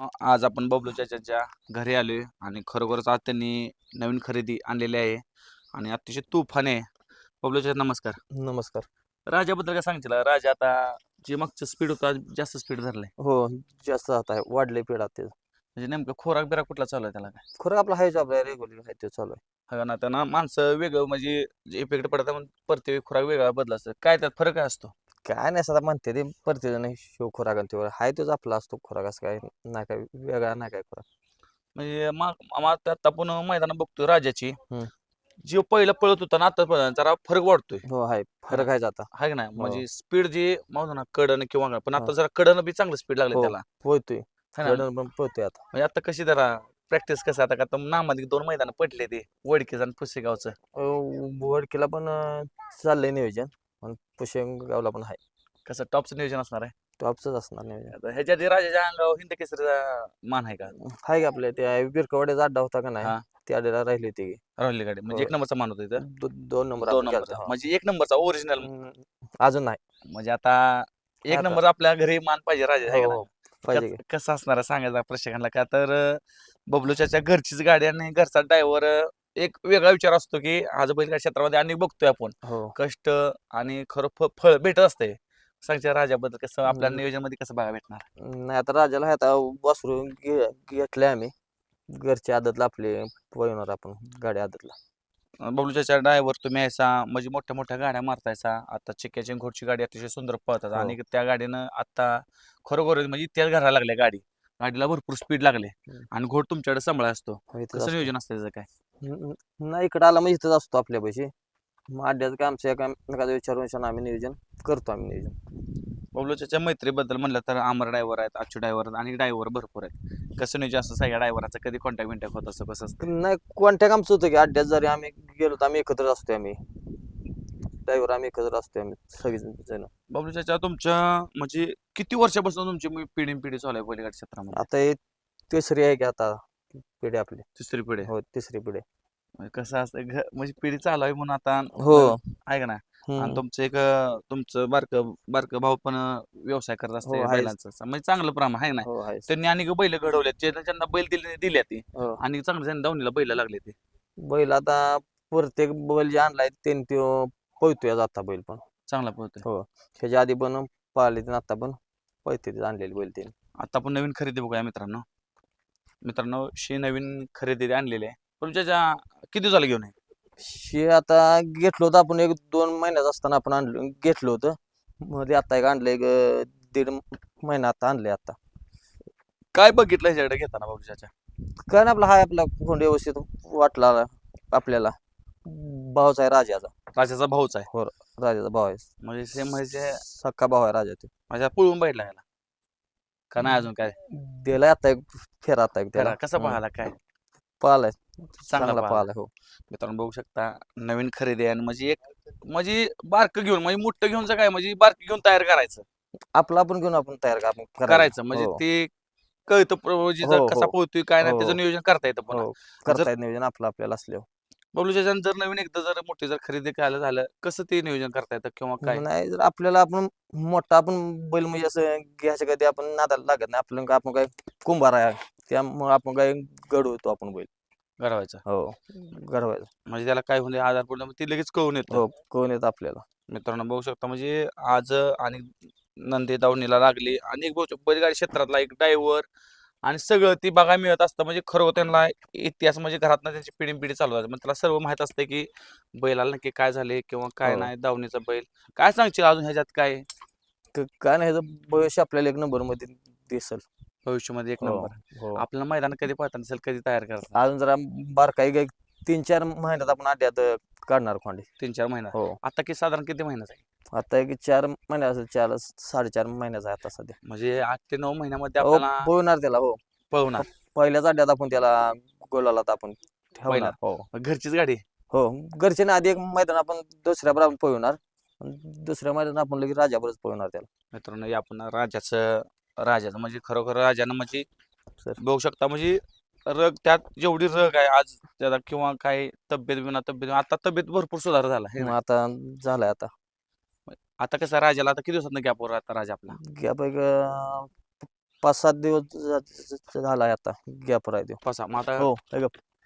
आज आपण बबलू चाचाच्या घरी आलोय आणि खरोखरच आज त्यांनी नवीन खरेदी आणलेली आहे आणि अतिशय तुफान आहे. बबलू चाचा नमस्कार. नमस्कार. राजाबद्दल काय सांगशील? राजा आता जे मागचं स्पीड होतं जास्त स्पीड धरलंय. हो जास्त आता आहे वाढले पिढा ते म्हणजे नेमकं खोराक बिराक कुठला चालू आहे त्याला काय? खरं आपला हाय आपला रेग्युलर आहे ते चालू आहे. हा ना त्यांना माणसं वेगळं म्हणजे इफेक्ट पडतात प्रत्येक खोराक वेगळा बदल असतो काय त्यात फरक काय असतो? काय नाही सदा म्हणते ते प्रत्येक शिव खोराक आणि तेवढं. हाय तोच आपला असतो खोराक असं काय नाही काय वेगळा नाही काय खोराक. म्हणजे आता आपण मैदान बघतोय राजाची. हम्म. जे पहिलं पळत होता ना आता जरा फरक वाढतोय. हो हाय फरक आहे आता हाय का नाही? हो. म्हणजे स्पीड जे म्हणतो ना कडन किंवा पण आता हो. जरा कडन बी चांगलं स्पीड लागले हो. त्याला. पोहतोय हाय ना? पण पोहतोय आता. म्हणजे आता कशी जरा प्रॅक्टिस कसं आता का तर नामाधिक दोन मैदान पडले ते वडकीचं आणि पुसेगावचं. अं, वडकीला पण अं, चाललंय नियोजन. पण पुशेगावला पण आहे. कसं टॉपचं नियोजन असणार आहे? टॉपच असणार नियोजन. आता ह्याच्या आधी राजाच्या अंगावर हिंद केसरीचा मान आहे का? हाय का आपल्या त्या बिरकवाड्याचा अड्डा होता का हा. नाही त्या अड्ड्याला राहिली होती. राहुल गाडी. म्हणजे एक हो. नंबरचा मान होता इथं? दो- दोन नंबर दोन आपण नंबरचा. केलता. म्हणजे एक नंबरचा ओरिजिनल हम्म, अजून नाही. म्हणजे आता एक आता- नंबर आपल्या घरी मान पाहिजे राजा आहे का हो, नाही? हो. पाहिजे. कस- कसं असणार आहे सांगायचं प्रेक्षकांना का तर अं, बबलूच्या घरचीच गाडी आणि घरचा ड्रायव्हर एक वेगळा विचार असतो की आज बैलगाडी क्षेत्रामध्ये अनेक बघतोय आपण. हो कष्ट आणि खरं फ- फळ भेटत असते सांगच्या राजाबद्दल कसं आपल्या हम्म. नियोजनमध्ये कसं बघा भेटणार नाही आता राजाला आता वासरू घे घेतले आम्ही घरचे आदतला आपले वळवणार आपण गाडी आदतला बबलूच्या ड्रायव्हर तुम्ही यायचा म्हणजे मोठ्या मोठ्या गाड्या मारतायचा आता चिक्याची घोडची गाडी अतिशय सुंदर पळतात हो. आणि त्या गाडीनं आता खरोखर म्हणजे इतिहास घरायला लागले गाडी गाडीला भरपूर स्पीड लागले हम्म. आणि घोड तुमच्याकडे सांभाळ असतो हो, इथंच कसं असतो. नियोजन असतं त्याचं काय नाही इकडं आला मग इथंच असतो आपल्या पैसे. मग अड्ड्याचं काय आमच्या एका एखाद्या विचारून आम्ही नियोजन करतो आम्ही नियोजन. बबलूच्या मैत्रीबद्दल म्हणलं तर अमर ड्रायव्हर आहेत अच्यू ड्रायव्हर आणि ड्रायव्हर भरपूर आहेत. कसं नियोजन असतं? सगळ्या ड्रायव्हराचं कधी कॉन्टॅक्ट बिंटॅक्ट होत असं कसं असतं? नाही कॉन्टॅक्ट आमचं होतं की अड्ड्यात जरी आम्ही गेलो तर आम्ही एकत्र असतो आम्ही. ड्रायव्हर आम्ही एकत्र असतो आम्ही सगळे जण बबलूच्या तुमच्या म्हणजे किती वर्षापासून तुमची मी पिढी पिढी चालू आहे बैलगाडी क्षेत्रामध्ये? आता हे तिसरी आहे की आता. पिढी आपली. तिसरी पिढी. हो तिसरी पिढी. म्हणजे कसं असतं घ- म्हणजे पिढी चालू आहे म्हणून आता हो. आहे का ना आणि हम्म. तुमचं एक अं, तुमचं बारक बारक भाऊ पण अं, व्यवसाय करत असते हो, आहेच. बैलांचा. म्हणजे चांगलं प्रमाण आहे ना? हो आहे त्यांनी आणि बैल घडवले ज्यांना बैल दिले दिल्या ती. हो. आणि चांगलं त्यांनी दावणीला बैल लागले ते. बैल आता प्रत्येक बैल जे आणलाय त्यांनी तो पळतोय आता बैल पण. चांगला पळतोय. हो. ह्याच्या आधी पण पाहिले ते आता पण पळते ते आणलेले बैल ते आता आपण नवीन खरेदी बघूया मित्रांनो. मित्रांनो शी नवीन खरेदी आणलेली आहे. पण त्याच्या किती झालं घेऊन आहे? शे आता घेतलं होतं आपण एक दोन महिन्यात असताना आपण आणलं घेतलं होतं. मध्ये आता एक आणलं एक अं, दीड महिना आता आणले आता. काय बघितलं ह्याच्याकडे घेताना बाबूच्या काय ना आपला हाय आपला कोंड व्यवस्थित वाटला आपल्याला. भाऊचा आहे राजाचा. राजाचा भाऊच आहे? राजाचा भाऊ आहे. म्हणजे सेम म्हणजे सक्का भाऊ आहे राजा ते. माझ्या पळून बैठला ह्याला. का नाही अजून काय? दिलाय आता एक फेरा आता एक त्याला. त्याला कसा हम्म. पाहायला काय? पाहिलाय चांगला पाहिला पाहिलाय हो. मित्रांनो बघू शकता नवीन खरेदी आहे आणि म्हणजे एक म्हणजे बारक घेऊन म्हणजे मोठं घेऊन काय म्हणजे बारक घेऊन तयार करायचं. आपला आपण घेऊन आपण तयार का- आपण करायचं म्हणजे हो. ते कळतं प्र- म्हणजे जर हो, कसा हो. पोहतोय काय नाही हो. त्याचं नियोजन करता येतं पण हो करता येत नियोजन आपलं आपल्याला असल्यावर. बबलूच्या जर नवीन एकदा जर मोठी जर खरेदी करायला झालं कसं ते नियोजन करता येतं किंवा काय? नाही जर आपल्याला आपण मोठा आपण बैल म्हणजे असं घ्यायच्या कधी आपण नादाला लागत नाही. आपलं आपण काय कुंभार आहे त्यामुळे आपण काय घडवतो आपण बैल. घडवायचं. हो घडवायचं. म्हणजे त्याला काय होणे आधार पडलं ते लगेच कळून येतं. हो कोण येत आपल्याला. मित्रांनो बघू शकता म्हणजे आज आणि नंदी दावणीला लागली. आणि एक बैलगाडी क्षेत्रातला एक ड्रायव्हर आणि सगळं ती बघायला मिळत असतं म्हणजे खरोखर त्यांना इतिहास म्हणजे घरातनं त्यांची पिढी पिढी चालू आहे म्हणजे त्याला सर्व माहीत असते की बैलाला नक्की काय झाले किंवा काय हो. नाही दावणीचा बैल. काय सांगशील अजून ह्याच्यात काय? क- काय नाही ह्याचं भविष्य आपल्याला एक नंबरमध्ये दिसल. भविष्यामध्ये एक हो, नंबर. हो. आपल्याला मैदान कधी पाहता नसेल कधी तयार करतात अजून जरा बारकाई एक तीन चार महिन्यात आपण अड्ड्यात काढणार खोंडी. तीन चार महिना. हो. आता की साधारण किती महिन्याचा आहे? आता एक चार महिन्या असेल चार साडेचार महिन्याचा आहे आता सध्या. म्हणजे आठ ते नऊ महिन्यामध्ये हो आपल्याला पळणार त्याला हो. पळवणार. पहिल्याच अड्ड्यात आपण त्याला गोलाला आपण ठेवणार. पहिला. हो. घरचीच गाडी हो. घरचे ना आधी एक मैदान आपण दुसऱ्या बरोबर पळवणार. आणि दुसऱ्या मैदान आपण लगेच राजाबरोबर पळवणार त्याला. मित्रांनो हे आपण राजाचं राजाचं म्हणजे खरोखर राजानं म्हणजे. बघू शकता म्हणजे रग त्यात जेवढी रग आहे आज त्याला किंवा काय तब्येत बिना तब्येत आता तब्येत भरपूर सुधार झाला हे मग. आता झालाय आता. आता कसं राजाला आता किती दिवसात गॅपवर आता राजा आपला? गॅप पाच सात दिवस झा- झा- झालाय आता गॅप राहतो मग आता हो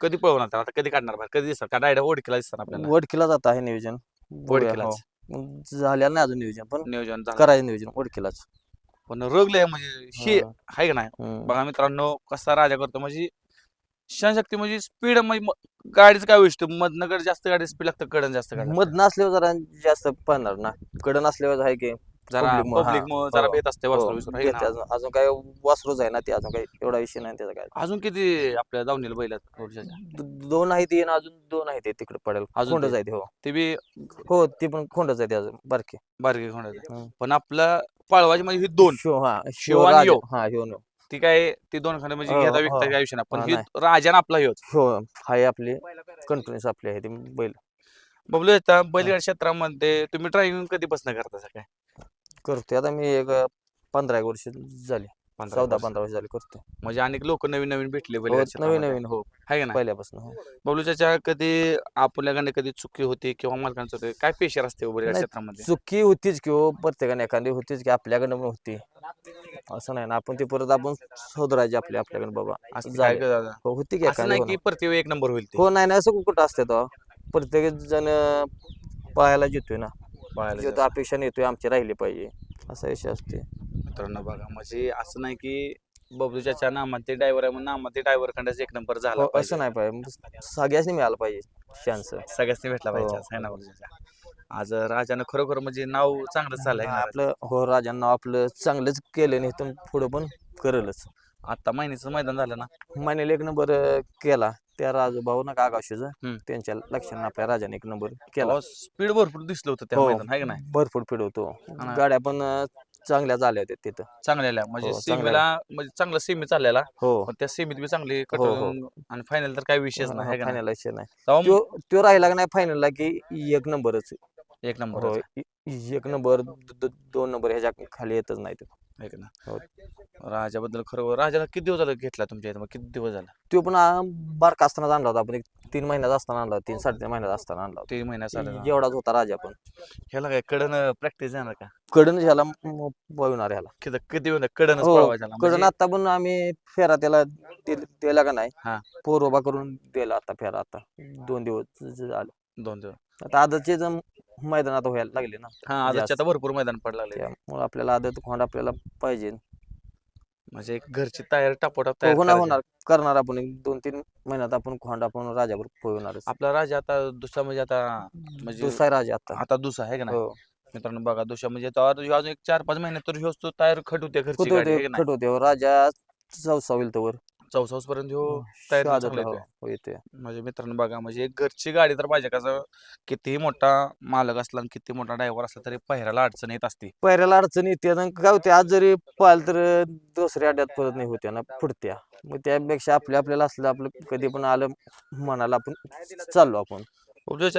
कधी पळवणार त्याला? आता कधी काढणार बाहेर? कधी दिसणार? का डायरेक्ट ओळखीला दिसणार आपल्याला? वडकीला जात आहे नियोजन. ओळखीलाच. हो. झालेलं नाही अजून नियोजन पण नियोजन झालं. करायचं नियोजन वडकीलाच पण रगले म्हणजे हे हा. आहे का नाही? हम्म. बघा मित्रांनो कसा राजा करतो म्हणजे शक्ती म्हणजे स्पीड म्हणजे गाडीचं काय वैशिष्ट्य मधनं कडे जास्त गाडी स्पीड लागतं कडन जास्त गाडी मध नसल्यावर जरा जास्त पडणार ना कडन असल्यावर आहे की जरा public मुळे, पब्लिक हा. जरा हो. भेट असते हो, वासरू बिसरू, घेते ना? अजून अजून काय वासरूच आहे ना ते अजून काही एवढा विषय नाही त्याचा काय अजून किती आपल्या दावणीला बैल आहेत रोडच्या द- दोन आहेत ये ना अजून दोन आहेत ते तिकडे पडेल अजून खोंडच ते? आहे ते, हो ते बी हो ती पण खोंडच आहे ते अजून बारके बारकी हम्म. पण आपला पळवाची म्हणजे ही दोन शिव हा शिव आणि राजा. यो. हा ह्यो नो. ती काय ती दोन खांडे म्हणजे हो, घेता हो. विकता काय विषय नाही. पण हा, ही नाही. राजाने आपला ह्योच. ह्यो हाय आपली. कंटिन्युअस आपली आहे ती बैल. बबलू आता बैलगाडी क्षेत्रामध्ये तुम्ही ड्रायव्हिंग कधीपासून करता काय करतोय. आता मी एक पंधरा एक वर्ष झाली. पंधरा चौदा वर्ष. पंधरा वर्ष झाली करतोय. म्हणजे अनेक लोक नवीन नवीन भेटले हो, नवीन. नवीन. हो. आहे का नाही? पहिल्यापासून हो. बबलूच्या कधी आपल्याकडे कधी चुकी होती किंवा मालकांचं होते काय पेशर असते नाही, क्षेत्रामध्ये? चुकी होतीच की हो प्रत्येकाने एखादी होतीच की आपल्याकडनं पण होती. असं नाही ना आपण ते परत आपण सुधारायचे आपले आपल्याकडे बाबा. असं काय झाले. क- हो, होती की असं एखादी नाही हो की ना. प्रत्येक एक नंबर होईल ते. हो नाही नाही असं कुठं असते तो. प्रत्येक जण पाहायला जितोय ना. पाहायला जो तो अपेक्षा नेतोय आमची राहिली पाहिजे. असा विषय असते मित्रांनो बघा म्हणजे असं नाही की बबलूच्या नामात ते ड्रायव्हर आहे म्हणून नामात ते ड्रायव्हर खंडाच एक नंबर झाला हो, पाहिजे असं नाही पाहिजे सगळ्यासनी मिळालं पाहिजे चान्स सगळ्यांनी भेटला पाहिजे हो, ना. बबलूच्या आज राजानं खरोखर म्हणजे नाव चांगलं चाललंय का? आपलं हो राजांना आपलं चांगलंच केलं नाही तर पुढं पण करलच आता महिन्याचं मैदान झालं ना मानेल एक नंबर केला त्या राजूभाऊ ना हम्म. त्यांच्या लक्षात आपल्या राजाने एक नंबर केला स्पीड भरपूर दिसलं होतं त्या हो. मैदान आहे का नाही भरपूर फिरवतो. गाड्या पण अं, चांगल्या झाल्या होत्या तिथं चांगल्याला म्हणजे हो, चांगल्या. सीमेला म्हणजे चांगला सेमी चाललेला हो पण त्या सेमीत बी चांगली हो, हो. कटून आणि फायनल तर काही विषयच नाही का नाही? फायनल विषय नाही तेव्हा तो तो राहिला का नाही फायनलला की एक नंबरच एक नंबर हो एक नंबर द- द- दोन नंबर ह्याच्या खाली येतच नाही तो. आहे का ना? हो. राजाबद्दल खरोखर राजाला किती दिवस झालं घेतला तुमच्या इथं? मग किती दिवस झाला? तो पण आ, बारका असताना आणला होता. आपण एक तीन महिन्यात असताना आणला होता, तीन साडेतीन महिन्यात असताना आणला तीन महिन्यात झाला. एवढाच होता राजा पण. ह्याला काय कडन प्रॅक्टिस जाणार का? कडन ह्याला म- पळवणार ह्याला. किती किती हो, पळवायचा कडन आता पण आम्ही फेरा त्याला दिल- दिला का नाही? हा. पोर उभा करून दिला आता फेरा. आता दोन दिवस झाले. दोन दिवस. आता आदतचे जण मैदान आता व्हायला लागले ना हा आजच्या जास्त. आता भरपूर मैदान पडला त्यामुळे आपल्याला आदत खोंड आपल्याला पाहिजे. म्हणजे एक घरची तयार टापोटाप तयार होणार करायची. होणार. करणार आपण एक दोन तीन महिन्यात आपण खोंड आपण राजावर पळवणार आपला राजा आता दुसरा म्हणजे आता म्हणजे दुसरा राजा आता. आता दुसरा आहे का नाही? हो. मित्रांनो बघा दुसरा म्हणजे ह्यो अजून एक चार पाच महिने तर ह्योच तो तयार खट होते घरची खट गाडी आहे होते का नाही? खट होते. हो, राजा चौसा होईल तोवर. चौसावस पर्यंत हो, तयारी शहादत चांगली हो, येते. हो, म्हणजे मित्रांनो बघा म्हणजे एक घरची गाडी तर पाहिजे. कसं कितीही मोठा मालक असला आणि किती मोठा ड्रायव्हर असला तरी पहिऱ्याला अडचण येत असते. पहिऱ्याला अडचण येते आणि काय होते आज जरी पाहिलं तर दुसऱ्या अड्ड्यात परत नाही होत्या ना पुढत्या मग त्यापेक्षा आपल्या आपल्याला असलं आपलं कधी पण आलं मनाला आपण चाललो आपण.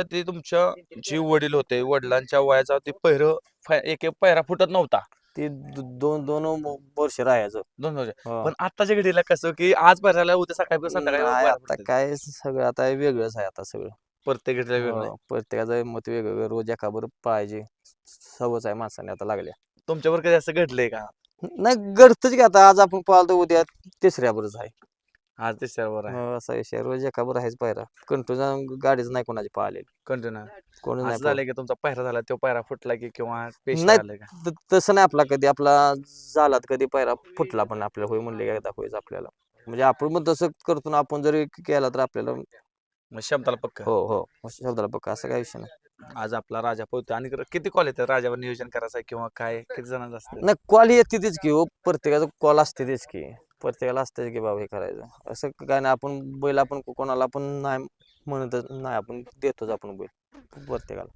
ते तुमच्या जे वडील होते वडिलांच्या वयाचा ते पहिर एक एक पहिरा फुटत नव्हता. ते दो- दोन दोन वर्ष राहायचं. दोन वर्ष. हो. पण आताच्या घडीला कसं की आज पहिराला उद्या सकाळी संध्याकाळी नाही, आता. काय सगळं आता वेगळंच आहे आता सगळं. प्रत्येक घडीला वेगळं आहे. हो, प्रत्येकाचं मत वेगवेगळं रोज एकाबर पाहिजे. सवच आहे माणसाने आता लागल्या. तुमच्यावर कधी असं घडलंय का? नाही घडतच की आता आज आपण पाहतो उद्या तिसऱ्यावरच आहे. आज तिसऱ्यावर आहे. हो, असा विषय रोज एकाबर आहेच पायरा. कंटिन्यू गाडीच नाही कोणाची पाहिलेली. कंटिन्यू कोणी असं नाही झालं की तुमचा पहिरा झाला तो पहिरा फुटला की किंवा पेशी नाही. आलं का? पाहिलं. त- तसं नाही आपला कधी. आपला झाला कधी पायरा फुटला पण आपल्याला. होय म्हणले की होईच आपल्याला. म्हणजे आपण पण तसं करतो ना आपण जरी केला तर आपल्याला मग शब्दाला पक्क. हो हो. शब्दाला बघा असं काय विषय नाही. आज आपला राजा पोहतो आणि किती कॉल येतात? राजावर नियोजन करायचं आहे किंवा काय? किती जणांचं असतं? नाही कॉल येते तीच की हो. प्रत्येकाचं कॉल असते तेच की. प्रत्येकाला असतेच की बाबा हे करायचं. असं काय नाही आपण बैल आपण कोणाला पण नाही म्हणतच नाही आपण देतोच आपण बैल. प्रत्येकाला.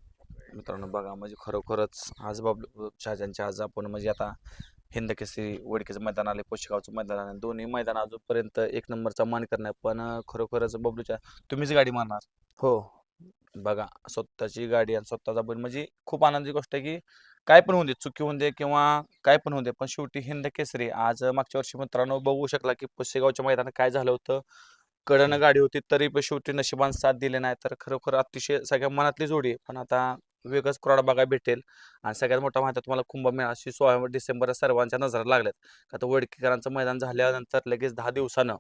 मित्रांनो बघा म्हणजे खरोखरच आज बाबू शहाजांच्या आज आपण म्हणजे आता हिंद केसरी वडकीचं मैदान आले पोशेगावचं मैदान आले. दोन्ही मैदान अजूनपर्यंत एक नंबरचा मान करणार पण खरोखरच बबलूच्या तुम्हीच गाडी मारणार. हो. बघा स्वतःची गाडी आणि स्वतःचा बैल. म्हणजे खूप आनंदी गोष्ट आहे की काय पण होऊ दे चुकी होऊ दे किंवा काय पण होऊ दे पण शेवटी हिंद केसरी. आज मागच्या वर्षी मित्रांनो बघू शकला की पुसेगावच्या मैदानात काय झालं होतं? कडनं गाडी होती तरी पण शेवटी नशिबान साथ दिले नाही. तर खरोखर अतिशय सगळ्या मनातली जोडी आहे. पण आता वेगळंच क्रॉड बघायला भेटेल. आणि सगळ्यात मोठा माहिती तुम्हाला कुंभमेळाशी सोळा डिसेंबर सर्वांच्या नजर लागल्यात. का तर वडकीकरांचं मैदान झाल्यानंतर लगेच दहा दिवसानं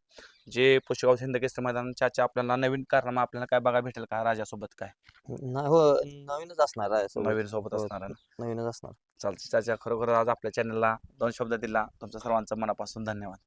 जे पुष्यगाव सिंदकेसरी मैदानाच्या आपल्याला नवीन कारनामा आपल्याला काय बघायला भेटेल का? राजासोबत काय? हो नवीनच असणार. नवीन सोबत हो, असणार नवीनच असणार. चालतं चाचा खरोखर आज आपल्या चॅनलला दोन शब्द दिला. तुमच्या सर्वांचं मनापासून धन्यवाद.